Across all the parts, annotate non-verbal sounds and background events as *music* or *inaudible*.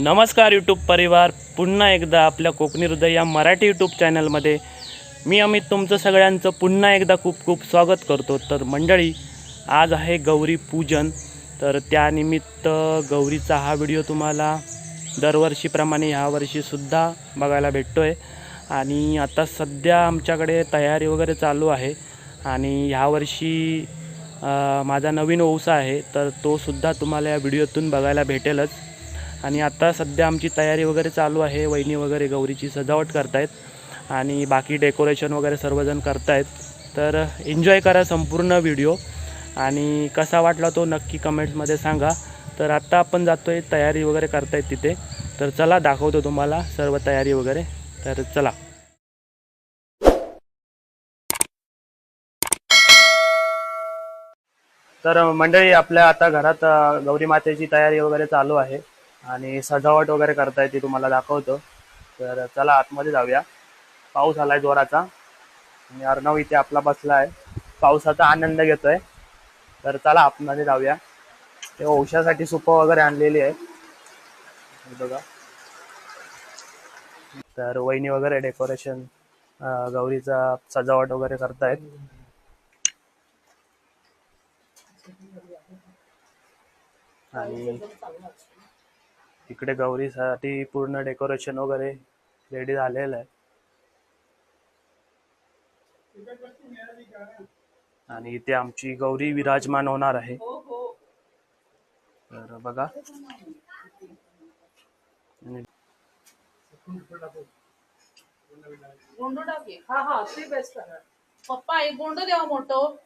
नमस्कार यूट्यूब परिवार. पुन्हा एकदा आपल्या कोकणी हृदय या मराठी यूट्यूब चॅनलमध्ये मी अमित तुमचं सगळ्यांचं पुन्हा एकदा खूप खूप स्वागत करतो. तर मंडळी आज आहे गौरी पूजन. तर त्यानिमित्त गौरीचा हा व्हिडिओ तुम्हाला दरवर्षीप्रमाणे ह्यावर्षीसुद्धा बघायला भेटतो आहे आणि आता सध्या आमच्याकडे तयारी वगैरे चालू आहे. आणि ह्यावर्षी माझा नवीन ओसा आहे. तर तो सुद्धा तुम्हाला या व्हिडिओतून बघायला भेटेलच. आणि आता सध्या आमची तयारी वगैरे चालू आहे. वहिनी वगैरे गौरीची सजावट करतायत आणि बाकी डेकोरेशन वगैरे सर्वजण करतायत. तर एन्जॉय करा संपूर्ण व्हिडिओ आणि कसा वाटला तो नक्की कमेंट्समध्ये सांगा. तर आत्ता आपण जातो आहे तयारी वगैरे करतायत तिथे. तर चला दाखवतो तुम्हाला सर्व तयारी वगैरे. तर चला. तर मंडळी आपल्या आता घरात गौरी मातेची तयारी वगैरे चालू आहे. आणि सजावट वगैरे करताय ती तुम्हाला दाखवतो. तर चला आतमध्ये जाऊया. पाऊस आलाय जोराचा. आणि अर्णव इथे आपला बसला आहे पावसाचा आनंद घेतोय. तर चला आतमध्ये जाऊया. ते औषधासाठी सुप वगैरे आणलेली आहे बघा. तर वहिनी वगैरे डेकोरेशन गौरीचा सजावट वगैरे करतायत. आणि इकडे गौरीसाठी पूर्ण डेकोरेशन वगैरे रेडी झालेलं आहे. आणि इथे आमची गौरी विराजमान होणार आहे. तर बघा. हा हा ते बेस्ट आहे. पप्पा एक गोंडो द्यावा मोठं.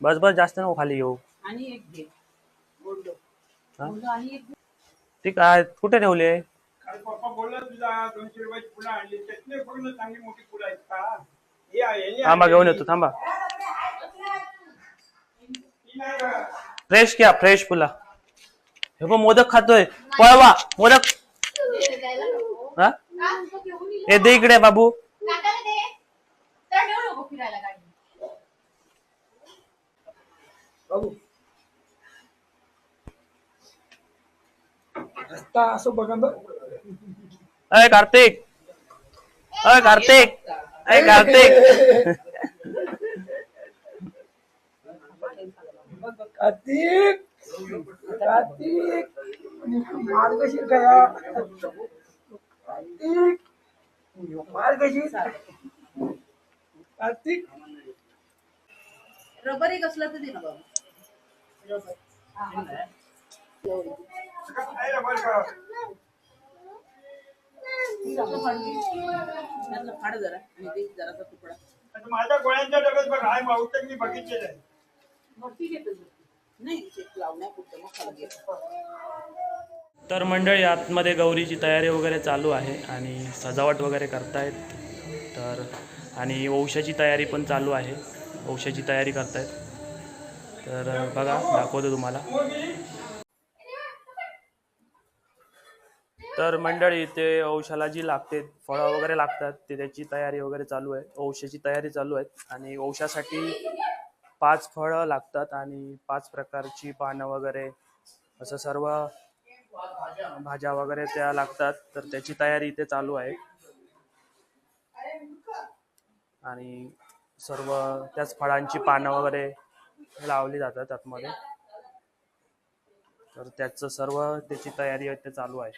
बस बस जास्त नको खाली येऊ. आणि एक घे हा? गोंडो आणि एक घे. ते काय कुठे ठेवले? काल पप्पा बोलला तुझा दोनशे रुपयाची फुलं आणली. त्यातले बघ ना चांगली मोठी फुलं आहेत का? हे आहे, हे थांबा आहे. घेऊन येतो थांबा. ही नाही का? फ्रेश घ्या फ्रेश फुला. हे बघ मोदक खातोय. पळवा मोदक. हा? हे दे इकडे बाबू दे तर नेऊ नको फिरायला गाडी रस्ता असं बघा बघ. अय कार्तिक अय कार्तिक अय कार्तिक कार्तिक कार्तिक मार्गशी गया कार्तिक मार्गशी कार्तिक रबर एक असलं तर दे ना बाबा आहे रे बरं का? त्यातलं फाड जरा आणि ते जरासा तुकडा माझ्या गोळ्यांच्या डब्यात बघ हाय बहुतेक मी बघितलेलं आहे मोठी घेतो नाही लावण्यापुरतं मग फाड घे तर मंडळी आतमध्ये गौरीची तयारी वगैरे चालू आहे आणि सजावट वगैरे करतायत. तर आणि औषधाची तयारी पण चालू आहे. औषधाची तयारी करतायत. तर बघा दाखवतो तुम्हाला. तर मंडळी ते औषधाला जी लागते फळं वगैरे लागतात ते त्याची तयारी वगैरे चालू आहे. औषधाची तयारी चालू आहे आणि औषधासाठी पाच फळं लागतात आणि पाच प्रकारची पानं वगैरे असं सर्व भाज्या वगैरे त्या लागतात. तर त्याची तयारी इथे चालू आहे. आणि सर्व त्याच फळांची पानं वगैरे लावली जातात आतमध्ये. तर त्याचं सर्व त्याची तयारी इथे चालू आहे.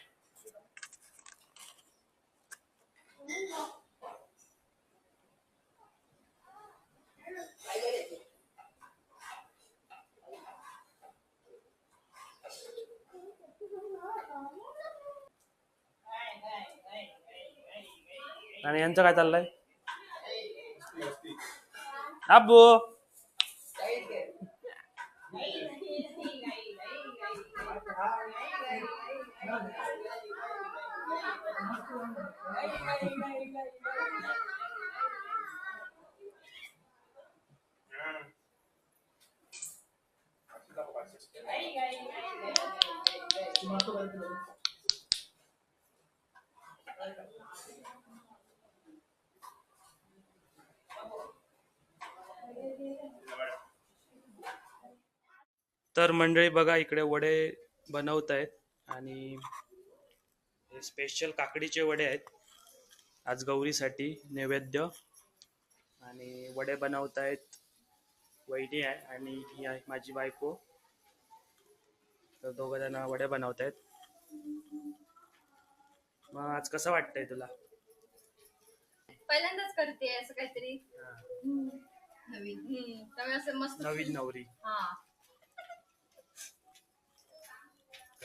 आणि यांचं काय चाललंय? अब्बू! मंडळी बघा इकडे वडे बनवत आहेत आणि स्पेशल काकडीचे वडे आहेत. आज गौरीसाठी नैवेद्य आणि वडे बनवत आहेत. वहिनी आहे आणि ही आहे माझी बायको. तर दोघं जण वडे बनवत आहेत. मग आज कसं वाटतंय तुला? पहिल्यांदाच करते असं काहीतरी. हा, नवीन. हम्म. त्यामुळे असं मस्त नवीन नवरी. हा.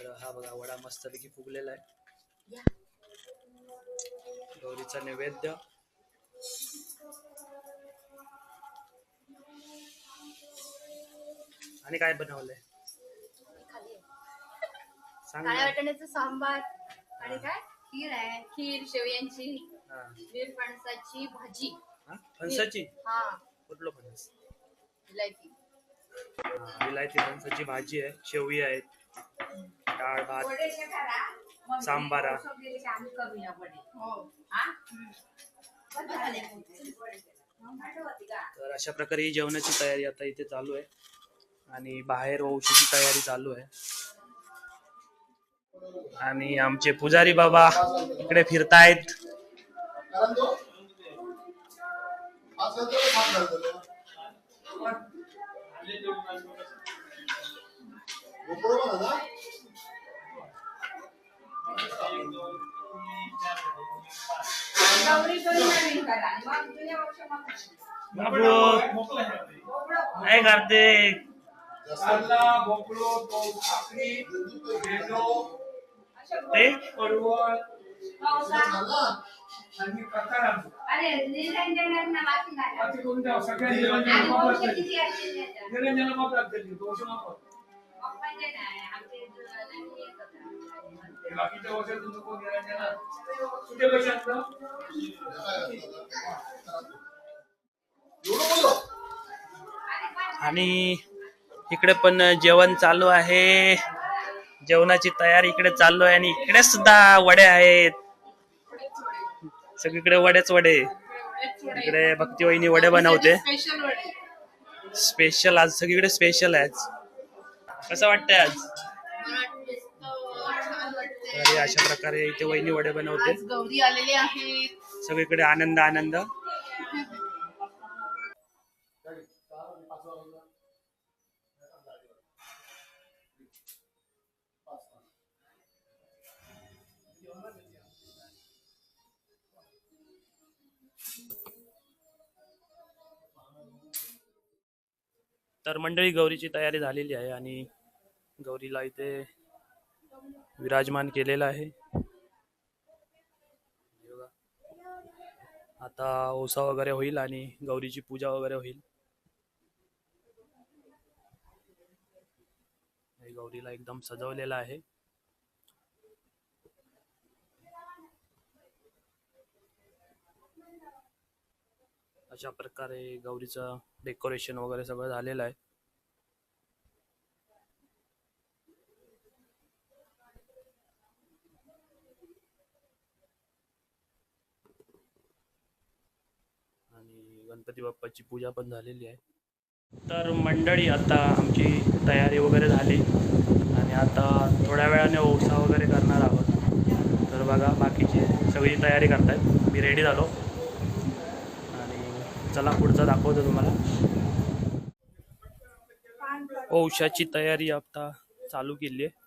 तर हा बघा वडा मस्तपैकी फुगलेला आहे. गौरीचा नैवेद्य. आणि काय बनवलंय? काळ्या. वाटाण्याचं सांबार आणि काय? खीर आहे. खीर शेवयांची हा. निरफणसाची भाजी? फणसाची? हा. कुठलं फणस? इलायची. विलायती फणसाची भाजी आहे शेवई आहे डाळ भात सांबारा. हो. तर अशा प्रकारे ही जेवणाची तयारी आता इथे चालू आहे. आणि बाहेर वंशीची तयारी चालू आहे. आणि आमचे पुजारी बाबा इकडे फिरतायत. कोणते सगळ्या हे बाकीच्या वर्षात नको निरंजना कुठे पैसे आणि इकडे पण जेवण चालू आहे. जेवणाची तयारी इकडे चालू आहे आणि इकडे सुद्धा वडे आहेत. सगळीकडे वडेच वडे. इकडे भक्ती वहिनी वडे बनवते. स्पेशल वडे. स्पेशल आज सगळीकडे स्पेशल आहे आज. कसं वाटतंय आज? तर अशा प्रकारे इथे वहिनी वडे बनवते आज गौरी आलेली आहेत. सगळीकडे आनंद आनंद. तर मंडळी गौरीची तयारी झालेली आहे आणि गौरीला इथे विराजमान केलेलं आहे. आता ओसा वगैरे होईल आणि गौरीची पूजा वगैरे होईल. हे गौरीला एकदम सजवलेलं आहे. अशा प्रकारे गौरीचं डेकोरेशन वगैरे सगळं झालेलं आहे आणि गणपती बाप्पाची पूजा पण झालेली आहे. तर मंडळी आता आमची तयारी वगैरे झाली. आणि आता थोड्या वेळाने ओसा वगैरे करणार आहोत. तर बघा बाकीची सगळी तयारी करतायत. मी रेडी झालो. आणि चला पुढचं दाखवतो तुम्हाला. ओशाची तयारी आता चालू केली आहे.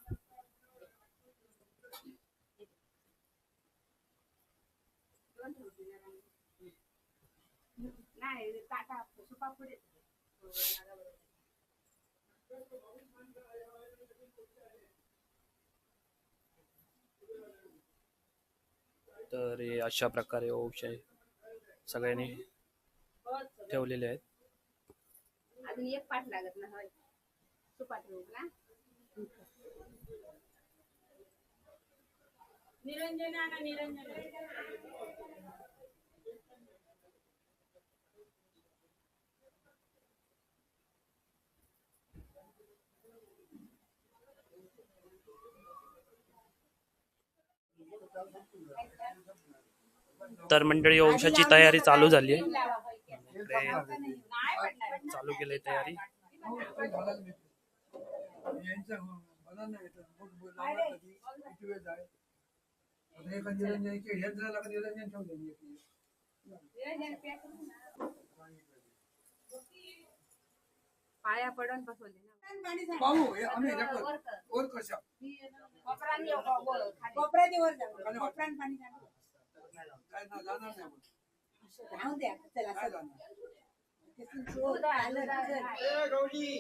तर हे अशा प्रकारे ओशा सगळ्यांनी ठेवलेले आहेत. अजून एक पाठ लागत ना होय. तू पाठवू ना? निरंजना ना निरंजना. तर मंडळी औषधाची तयारी चालू झाली आहे. चालू केली तयारी. नाही हेच पाया पडून बसवले ना. हे आम्ही वर कशा? वर जाऊ कोपऱ्याने पाणी जाणार. काय ना जाणार नाही आपण. राहून द्या चला काय चला. जाणार? तिथून चोर आलं, चल. ए, गौरी.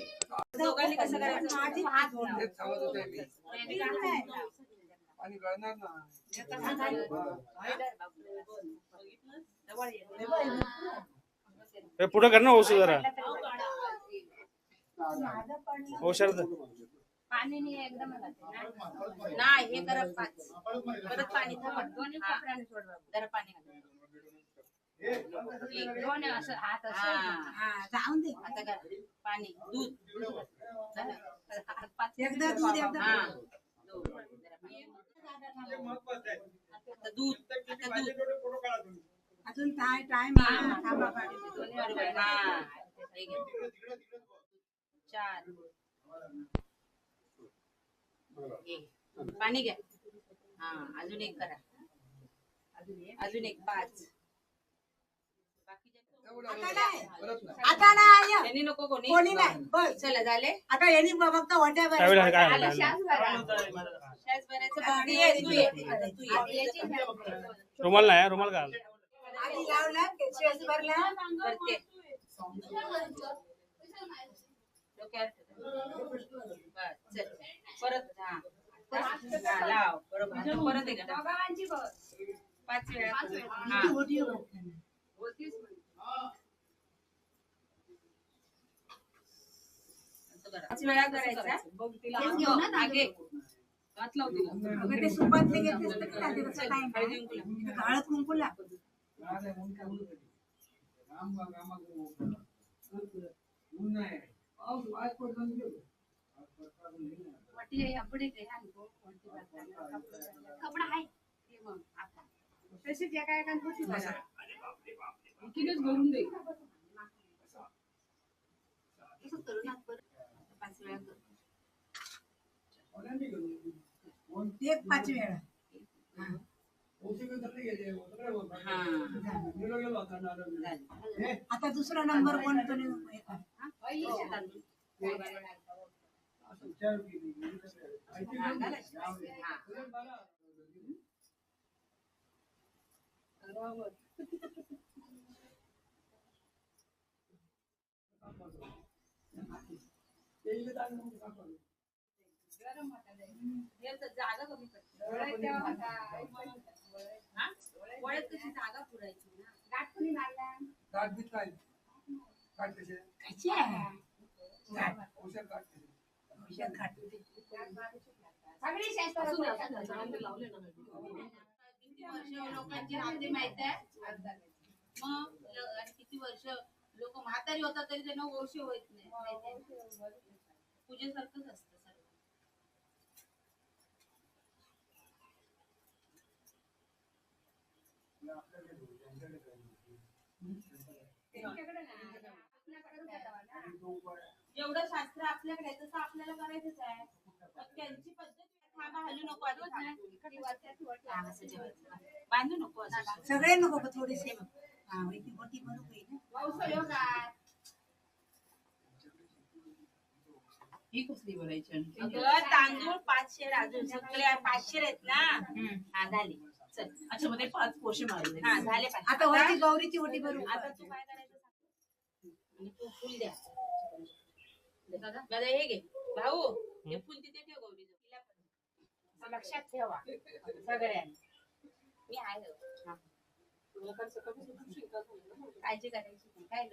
दोघांनी कसं करायचं? माझी हात जोडून. तेच सांगत होते मी. मी काय? पाणी गळणार ना. हे पुढे कर ना ओसू जरा. ओ शरद पाणी नाही एकदम नाही हे करत पाच परत पाणी थांबत दोन्ही कोपऱ्याने सोडवा जरा पाणी घाल. एक, दोन असं हात असं. हा, जाऊन दे. आता पाणी दूध. हात पाच एकदा दूध एकदा हा. हे आता अजून काय टाइम थांबा चार. पाणी घ्या. हा अजून एक करा. अजून एक पाच. आता नाही. त्यांनी नको कोणी. कोणी नाही. बस. चला झाले? आता यांनी फक्त वाट्या काय आलं? शास भरायचं बाकी आहे, तू ये. तू ये. रुमाल नाही रुमाल घाल. आधी लावला भरला. करते डोक्यावर ठेव. बस, चल. परत हा हा, लाव बरोबर परत. पाच वेळा हा. पाच वेळा करायचा अगं ते सुपातले घेतले असते का त्या. हळदी कुंकू हळद कुंकू. राम. राम बा, रामा गो. ऊन नाही पाऊस पाच पडला आणि गेलो. पाच पडला आणि गेलो. कपडा आहे ते मग आता. तशीच एका एका गोष्टी भरा. तसंच करू ना. पाच वेळा करू. ते पाच वेळा आता दुसरा नंबर कोण? तो जागा कमी पडते. हा? कशी जागा पुरायची ना गाठ कोणी मारला आहे. औषध औषध शास्त्र किती वर्ष लोकांची माहीत आहे मग आणि किती वर्ष लोक म्हातारी होतात तरी त्यांना वर्ष होत नाही पूजेसारखंच असतं जेवढं शास्त्र आपल्याकडे तसं आपल्याला करायचंच आहे. त्यांची पद्धत. बांधू नको असं सगळे नको थोडेसे. हा मोठी बनू ही कसली अगं तांदूळ पाचशे अजून सगळे पाचशे आहेत ना. हा झाले. चल. अच्छा मध्ये पाच पोशे मारले. हा झाले पाचशे. आता वरती गौरीची ओटी भरू. आता तू काय करायचं सांग. आणि तू फुल द्या. दादा हे घे. भाऊ हे फुल तिथे ठेव गौरी लक्षात ठेवा. सगळ्यांनी. मी आहे. हो. हा. काळजी करायची नाही. काय?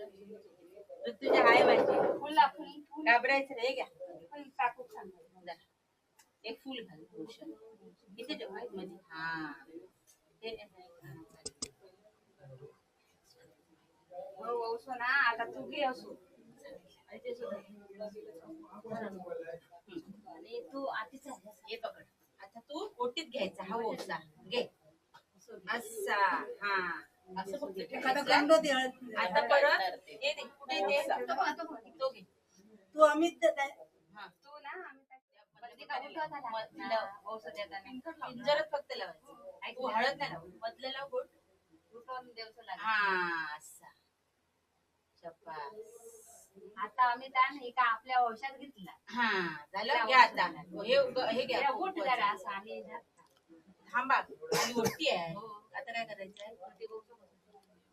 ऋतुजा आहे माझी. फुला फुल. घाबरायचं रे हे घ्या. फुल टाकू सांगा. एक फुल घाल भूषण इथे ठेवमध्ये हा. हे हो सोना आता तू घे असो. आणि तू आधीच हे पकड. आता तू ओटीत घ्यायचा. हा ओसा घे. असा हा. असं. आता परत हे कुठे तो घे. तू अमित देत आहे. हा तू ना आम्ही मधलं औषध देताना पिंजरच फक्त लावायचं. तू हळद नाही लावू मधलं लाव हा आता आम्ही त्या नाही का आपल्या औषध घेतला. हा झालं? घ्या आता. हे हे घ्या. जरा असं आम्ही थांबा. आणि गोष्टी आहे. आता काय करायचंय?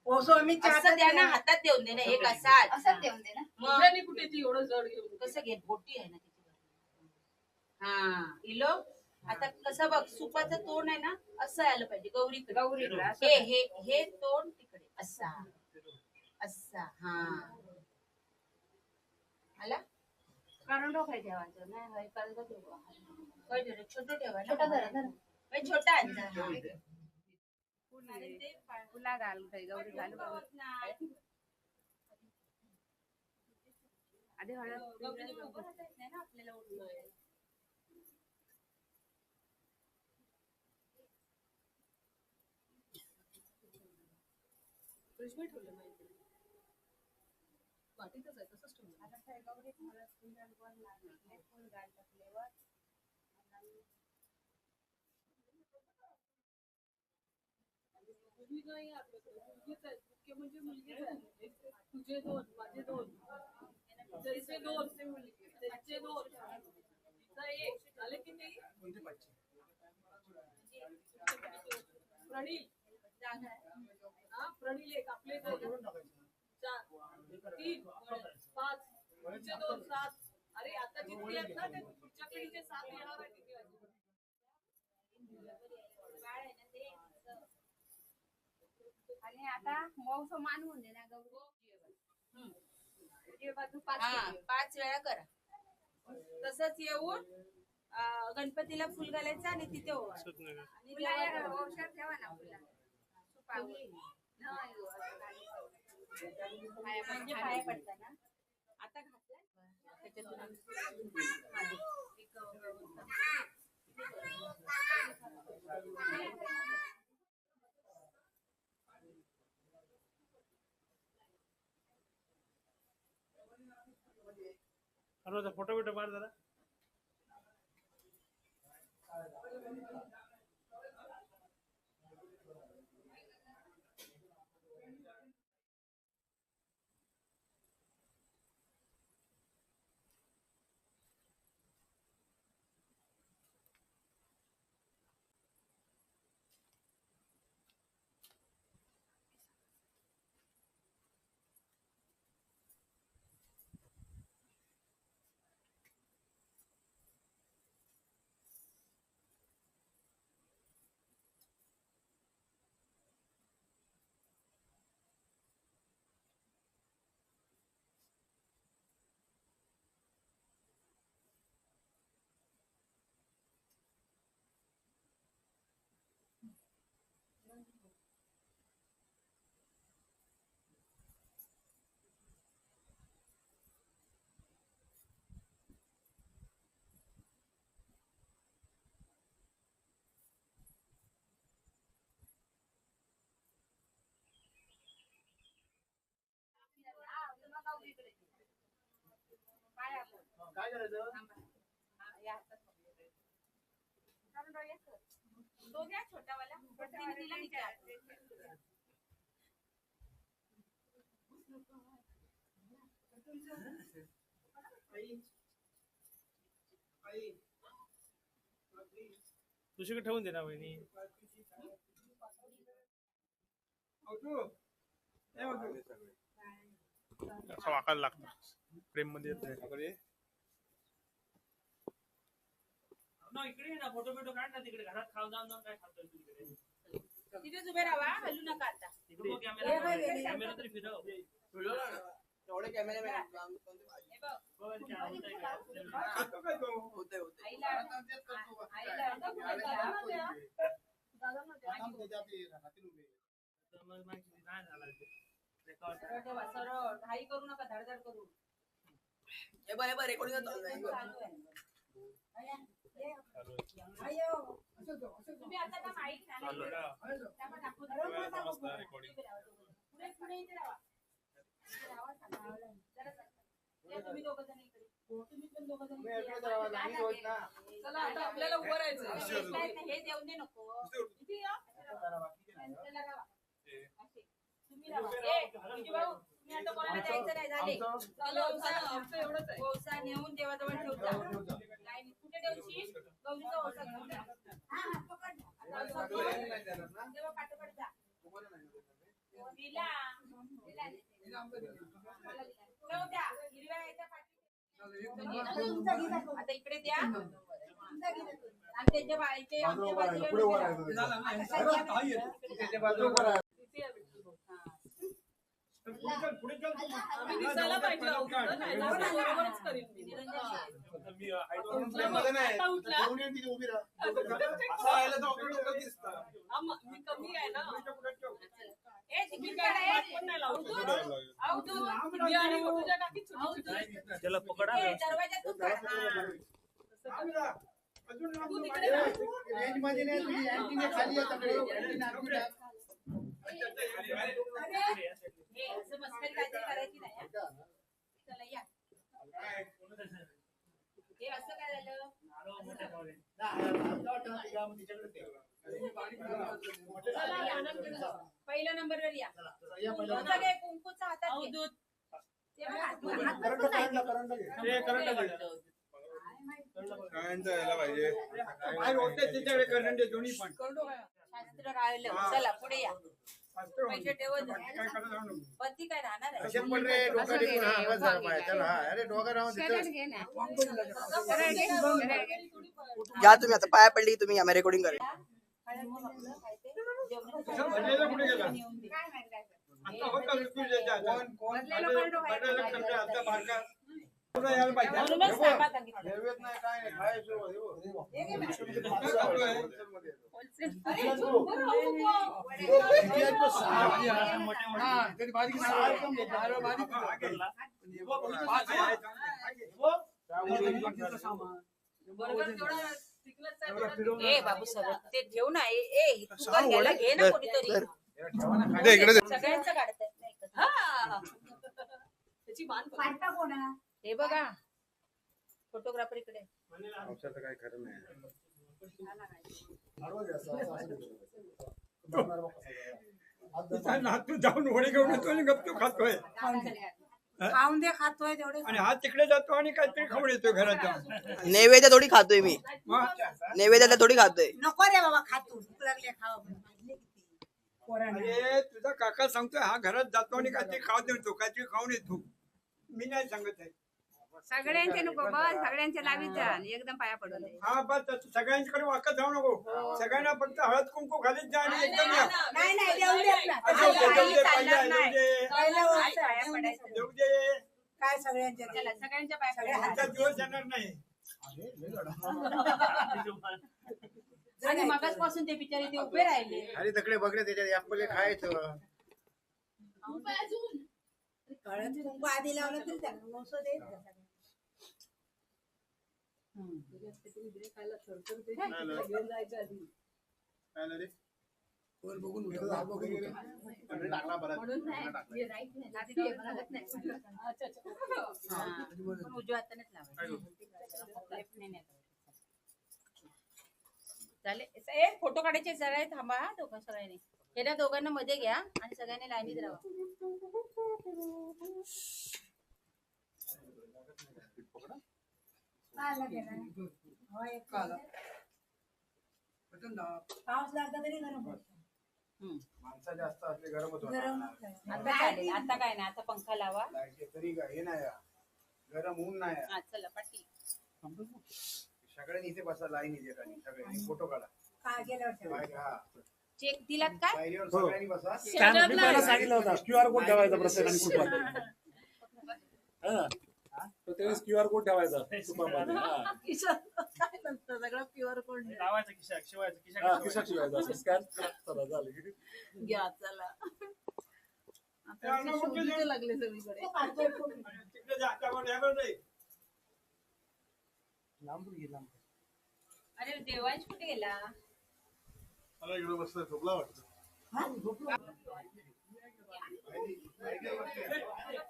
ओसो आम्ही असं द्या ना. हातात देऊन दे ना. एक असा असं देऊन दे ना. मग. कुठे ती एवढं जड घेऊन कसं घे? बोटी आहे ना हा इलो आता कसं बघ सुपाचं तोंड आहे ना असं आलं पाहिजे गौरी गौरी हे हे हे तोंड तिकडे असा. असा हा. आला? काढून डोकाय ठेवायचं नाही होय, कर्ज ठेवा. छोटं ठेवा ना. छोटा धरा हा. फुला घाल गौरी घालू. आधी हळद. नाही. फ्रीजमध्ये ठेवलं नाही इकडे. वाटीतच आहे तसंच ठेवलं. मुलगी नाही आपल्याकडे. मुलगीच आहेत मुख्य म्हणजे मुलगीच आहे. तुझे दोन माझे दोन. त्याचे दोन. त्याचे दोन. तिचा एक. झाले किती प्रणील हा प्रणील एक आपले चार तीन पाच पुढचे दोन सात. अरे आता जितके आहेत ना ते पुढच्या पिढीचे सात येणार आहे किती? आणि आता मौस मानवून दे ना गौरी ते बाजू पाच हा. पाच वेळा करा. तसंच येऊन गणपतीला फुल घालायचं आणि तिथे ओवाळायचं. आणि ठेवा ना फुला म्हणजे पाया पडताना आता घातलाय त्याच्यातून फोटो बिटो मार जरा. काय करायचं. तो घ्या छोटावाला तुझ्याकडे ठेवून दे ना असं वाकायला लागतं प्रेममध्ये येत नाही इकडे ना फोटो बिटो काढ ना तिकडे. घरात खाऊ जाऊन जाऊन काय खातोय तू तिकडे तिथेच उभे राहा हलू नका आता. तिकडे कॅमेरा कॅमेरा तरी फिरव. एवढे हे करू नका धडधड करू. माईक चालू आहे. आता आपल्याला उभं राहायचं हे देऊ दे नको. तुम्ही राहा. आता कोणाला जायचं नाही झाले. आमचं- चला, चला, आमचं एवढंच आहे. ओसा नेऊन देवाजवळ ठेवता नाही, कुठे ठेवशील गौरीचा ओसा घेऊन जा. आता ओसा घेऊन देवा पाठोपाठ जा. दिला. दिला. ठेव द्या. हिरव्या याच्या पाठी. आता इकडे द्या. आणि त्याच्या बाळीचे आमच्या बाजूला नको द्या. त्याच्या बाजूला इथे या विठ्ठल. पुढे चल दिसायला पाहिजे बरोबरच करीन मी. मध्ये नाही. आता उठला. उभी राहा. हा, म- मी कमी आहे ना. ए, मी पण नाही लावू शकत. आऊट होऊ. मी आणि मोठूच्या काकी छोटी छोटी. त्याला पकडा. हा. तू. तिकडे. रेंजमध्ये नाही खाली या. पहिल्या नंबरवर या. कुंकूचा हातात घे. ते बघा, हात. काय करंट आहे दोन्ही पण. शास्त्र राहिलं. चला पुढे या. पैसे ठेवत काय राहणार आहे? हा हा या तुम्ही आता पाया पडली तुम्ही या रेकॉर्डिंग करेल काय आता होता ए बाबू सर ते ठेव ना. ए ए, तू कर घ्यायला घे ना कोणीतरी. इकडे सगळ्यांचं काढतायत? हा. त्याची मान कोणा? हे बघा. फोटोग्राफर इकडे. औषधाचं काय खरं नाही. नातू जाऊन वडे घेऊन येतो आणि गपचूप खातोय. खाऊन दे. खातोय तेवढे आणि हा तिकडे जातो आणि काहीतरी खाऊन येतो घरात जाऊन नैवेद्य थोडी खातोय मी. नैवेद्याला थोडी खातोय. नको रे बाबा खातू. भूक लागली खावा अरे तुझा काका सांगतोय हा घरात जातो आणि काहीतरी खाऊन येतो काहीतरी खाऊन येतो. मी नाही सांगत आहे. सगळ्यांचे नको बस सगळ्यांचे लावीत जा आणि एकदम पाया पडून दे. हा बस तसं सगळ्यांकडे वाकत जाऊ नको. सगळ्यांना फक्त हळद कुंकू घालीत जा आणि एकदम या. नाही नाही देऊ देत ना दे, पहिला पहिलं वर्ष देऊ. देऊ काय सगळ्यांच्या चला सगळ्यांच्या पाया सगळे पडा. आजचा दिवस येणार नाही. आणि ते बिचारे ते उभे राहिले. अरे तकडे बघले त्याच्यात ऍपल खायचं कळत कुंकू आधी लावलं तरी देत जा सगळ्यांना. टाकला बरं पण उजव्या हातानेच लावायचं नाही चालेल एक फोटो काढायचे सगळे थांबा हा दोघं सगळ्यांनी हे ना दोघांना मध्ये घ्या आणि सगळ्यांनी लाईनीत राहा. काय नाही. बटन दाब. पाऊस लागला तरी गरम. माणसं जास्त असले गरम होतो. गरम होतं. आता चालेल. आता काय नाही. आता पंखा लावा. तरी काय हे नाही. गरम ऊन नाही. हा चला पाठी. सगळ्यांनी इथे बसा लाईन इथे खाली. सगळ्यांनी फोटो काढा. काय गेल्यावर ठेवा. बाहेर हा. चेक दिलात काय पायरीवर सगळ्यांनी बसा. सांगितलं होता. क्यूआर कोड ठेवायचा प्रत्येकाने कुठं *laughs* प्रत्येक क्यूआर कोड ठेवायचा कुटुंबामध्ये. हा. सगळं प्युअर कोण लावायचं खिशा शिवायचं खिशा हा, खिशात ठेवायचा असं स्कॅन चला झालं की. घ्या चला? लागले सगळीकडे. अरे देवांश कुठे गेला हा? वंशा घे हा. पायवर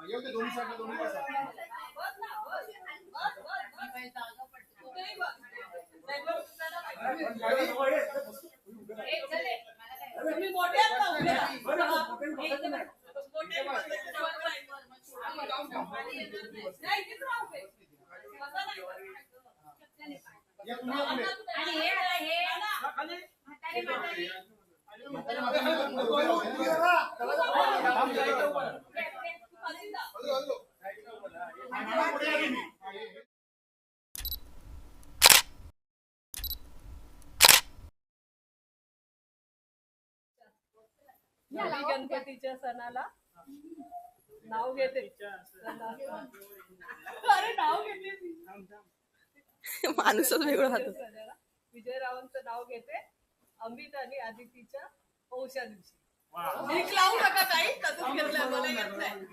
नको तू दोन्ही साईडला दोन्ही Wait, *laughs* माणूसच वेगळं राहतो. सणाला विजयरावांचं नाव घेते. अमित आणि आदितीच्या पौषा दिवशी. मीठ लावू नका काही तसंच घेतलंय मला येत नाही.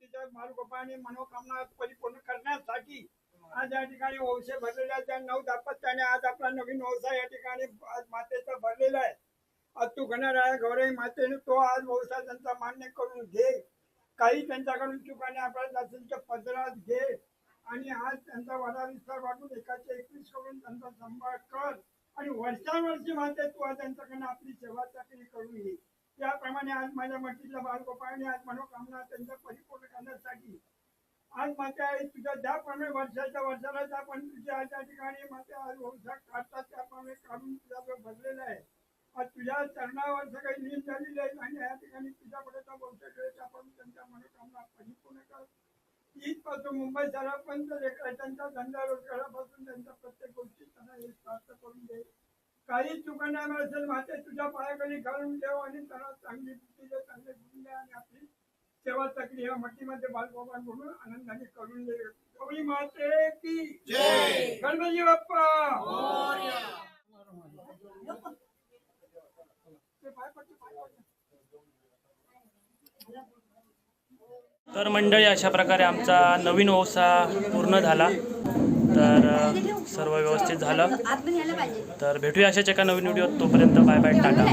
तिच्या मालगोपाने मनोकामना परिपूर्ण करण्यासाठी आज या ठिकाणी वंश भरलेल्या त्या नऊ दाम्पत्याने आज आपला नवीन व्यवसाय या ठिकाणी आज मातेचा भरलेला आहे. आज तू गणराया गौरई मातेने तो आज व्यवसाय त्यांचा मान्य करून घे. काही त्यांच्याकडून चुकाने आपल्याला असेल तर पदरात घे आणि आज त्यांचा वाडा विस्तार वाटून एकाचे एकवीस करून त्यांचा सांभाळ कर. आणि वर्षानुवर्षी माते तू आज त्यांच्याकडनं आपली सेवा चाकरी करून घे. त्याप्रमाणे आज माझ्या मठीतल्या बालगोपाळने आज मनोकामना त्यांच्या परिपूर्ण करण्यासाठी. आज माते आई तुझ्या ज्याप्रमाणे वर्षाच्या वर्षाला ज्याप्रमाणे तुझ्या त्या ठिकाणी माते आज हो, वंशात काढतात त्याप्रमाणे काढून तुझ्या जो भरलेला आहे. तुझ्या चरणावर सगळे लीन झालेले आहेत आणि या ठिकाणी तुझ्याकडे त्याप्रमाणे त्यांच्या मनोकामना परिपूर्ण कर इथपासून मुंबई शहरापर्यंत लेकरं त्यांच्या धंदा रोजगारापासून त्यांच्या प्रत्येक गोष्टी त्यांना हे प्राप्त करून दे. काही चुकांना असेल माते तुझ्या पायाखाली घालून ठेव आणि त्यांना चांगली बुद्धी दे चांगले गुण दे आणि आपली सेवा चक्री ह्या मठीमध्ये बालगोपाल म्हणून आनंदाने करून दे. गौरी माते की जय. गणपती बाप्पा ते पाय पडते, पाय पडते. तर मंडळी अशा प्रकारे आमचा नवीन ओसा पूर्ण झाला. तर सर्व व्यवस्थित झालं. तर भेटूया अशाच एका नवीन व्हिडिओ तोपर्यंत बाय बाय टाटा.